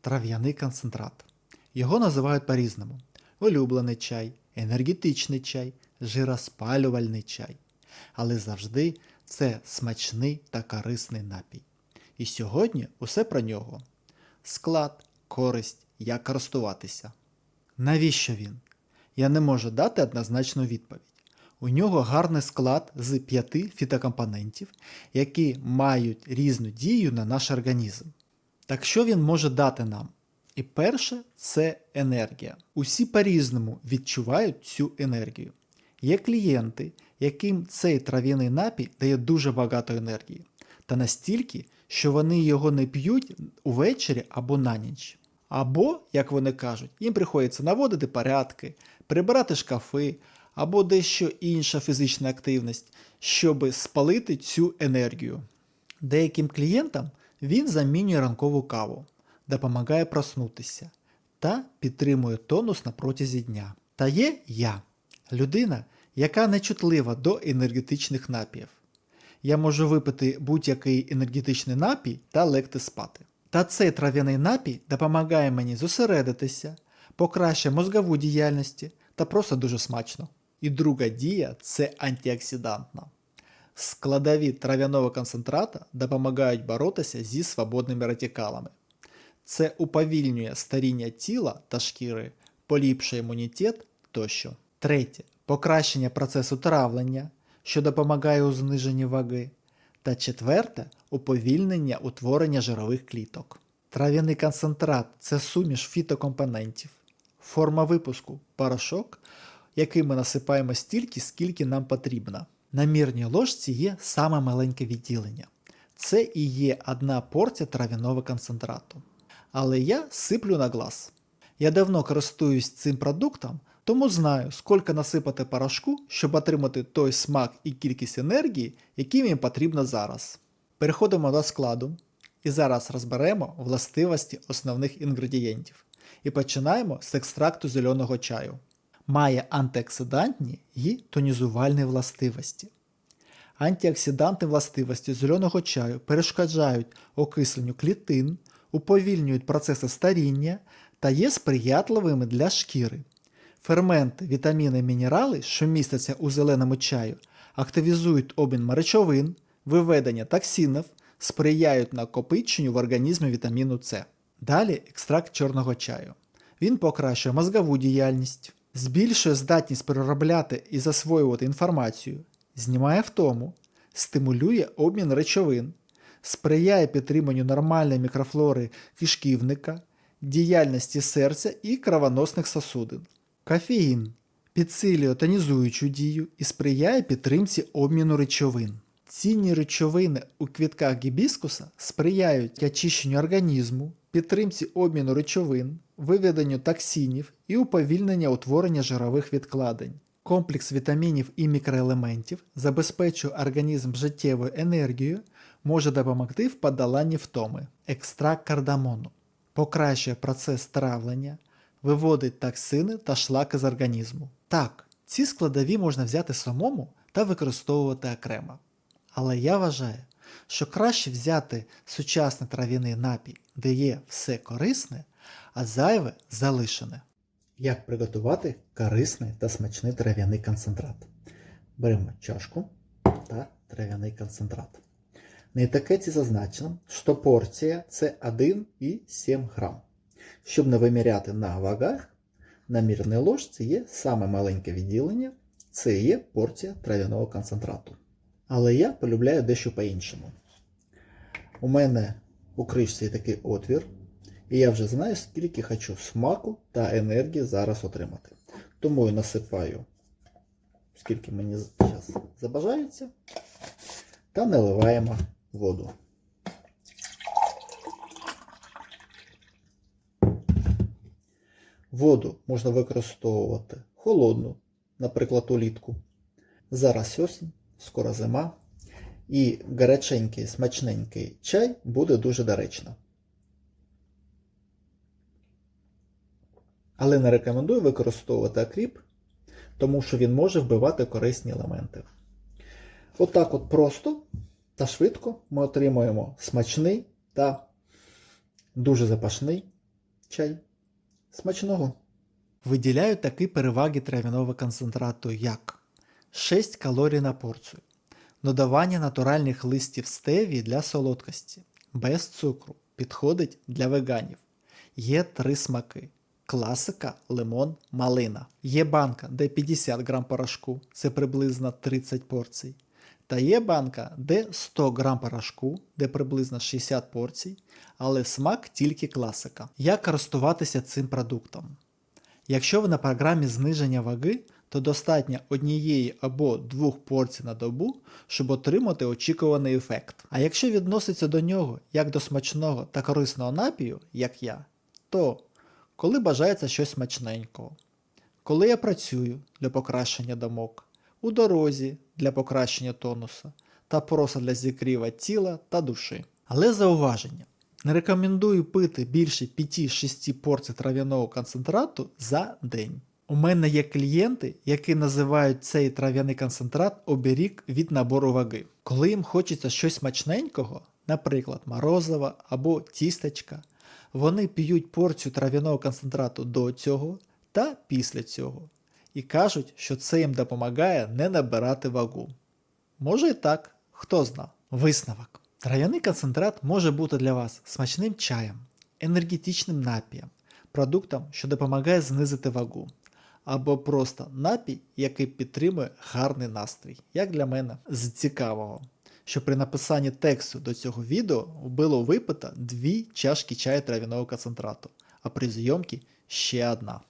трав'яний концентрат. Його називають по-різному: улюблений чай, енергетичний чай, жироспалювальний чай. Але завжди це смачний та корисний напій. І сьогодні усе про нього: склад, користь, як користуватися. Навіщо він? Я не можу дати однозначну відповідь. У нього гарний склад з п'яти фітокомпонентів, які мають різну дію на наш організм. Так що він може дати нам? І перше це енергія. Усі по-різному відчувають цю енергію. Є клієнти, яким цей трав'яний напій дає дуже багато енергії, та настільки, що вони його не п'ють увечері або на ніч. Або, як вони кажуть, їм приходиться наводити порядки, прибирати шкафи або дещо інша фізична активність, щоб спалити цю енергію. Деяким клієнтам він замінює ранкову каву, допомагає проснутися та підтримує тонус на протязі дня. Та є я, людина, яка нечутлива до енергетичних напіїв. Я можу випити будь-який енергетичний напій та легти спати. Та цей трав'яний напій допомагає мені зосередитися, покращує мозгову діяльність та просто дуже смачно. І друга дія це антиоксидантна. Складові трав'яного концентрата допомагають боротися зі свободними радикалами. Це уповільнює старіння тіла та шкіри, поліпшує імунітет тощо. Третє. Покращення процесу травлення, що допомагає у зниженні ваги. Та четверте уповільнення утворення жирових кліток. Трав'яний концентрат це суміш фітокомпонентів, форма випуску порошок, який ми насипаємо стільки, скільки нам потрібно. На мірній ложці є саме маленьке відділення. Це і є одна порція трав'яного концентрату. Але я сиплю на глаз. Я давно користуюсь цим продуктом, тому знаю, скільки насипати порошку, щоб отримати той смак і кількість енергії, які мені потрібно зараз. Переходимо до складу і зараз розберемо властивості основних інгредієнтів. І починаємо з екстракту зеленого чаю. Має антиоксидантні і тонізувальні властивості. Антиоксидантні властивості зеленого чаю перешкоджають окисленню клітин, уповільнюють процеси старіння та є сприятливими для шкіри. Ферменти, вітаміни і мінерали, що містяться у зеленому чаю, активізують обмін речовин, виведення токсинів, сприяють накопиченню в організмі вітаміну С. Далі екстракт чорного чаю. Він покращує мозгову діяльність, збільшує здатність переробляти і засвоювати інформацію, знімає втому, стимулює обмін речовин, сприяє підтриманню нормальної мікрофлори кишківника, діяльності серця і кровоносних сосудин. Кофеїн підсилює тонізуючу дію і сприяє підтримці обміну речовин. Цінні речовини у квітках гібіскуса сприяють очищенню організму, підтримці обміну речовин, виведенню токсинів і уповільненню утворення жирових відкладень. Комплекс вітамінів і мікроелементів забезпечує організм життєвою енергією, може допомогти в подоланні втоми. Екстракт кардамону покращує процес травлення, виводить токсини та шлаки з організму. Так, ці складові можна взяти самому та використовувати окремо. Але я вважаю, що краще взяти сучасний трав'яний напій, де є все корисне, а зайве залишене. Як приготувати корисний та смачний трав'яний концентрат? Беремо чашку та трав'яний концентрат. На етикеті зазначено, що порція це 1,7 грам. Щоб не виміряти на вагах, на мірній ложці є саме маленьке відділення, це є порція трав'яного концентрату. Але я полюбляю дещо по-іншому. У мене у кришці є такий отвір, і я вже знаю, скільки хочу смаку та енергії зараз отримати. Тому я насипаю, скільки мені зараз забажається, та наливаємо воду. Воду можна використовувати холодну, наприклад, улітку. Зараз осінь, скоро зима, і гаряченький, смачненький чай буде дуже доречно. Але не рекомендую використовувати акріп, тому що він може вбивати корисні елементи. Отак от просто та швидко ми отримуємо смачний та дуже запашний чай. Смачного. Виділяють такі переваги трав'яного концентрату, як 6 калорій на порцію, додавання натуральних листів стевії для солодкості, без цукру, підходить для веганів. Є три смаки: класика, лимон, малина. Є банка, де 50 грам порошку, це приблизно 30 порцій. Та є банка, де 100 грам порошку, де приблизно 60 порцій, але смак тільки класика. Як користуватися цим продуктом? Якщо ви на програмі зниження ваги, то достатньо однієї або двох порцій на добу, щоб отримати очікуваний ефект. А якщо відноситься до нього як до смачного та корисного напію, як я, то коли бажається щось смачненького, коли я працюю для покращення думок, у дорозі для покращення тонусу та просто для зігріва тіла та душі. Але зауваження. Не рекомендую пити більше 5-6 порцій трав'яного концентрату за день. У мене є клієнти, які називають цей трав'яний концентрат оберіг від набору ваги. Коли їм хочеться щось смачненького, наприклад, морозива або тістечка, вони п'ють порцію трав'яного концентрату до цього та після цього і кажуть, що це їм допомагає не набирати вагу. Може і так, хто зна. Висновок. Трав'яний концентрат може бути для вас смачним чаєм, енергетичним напієм, продуктом, що допомагає знизити вагу, або просто напій, який підтримує гарний настрій, як для мене, з цікавого. Що при написанні тексту до цього відео було випито дві чашки чаю трав'яного концентрату, а при зйомці ще одна.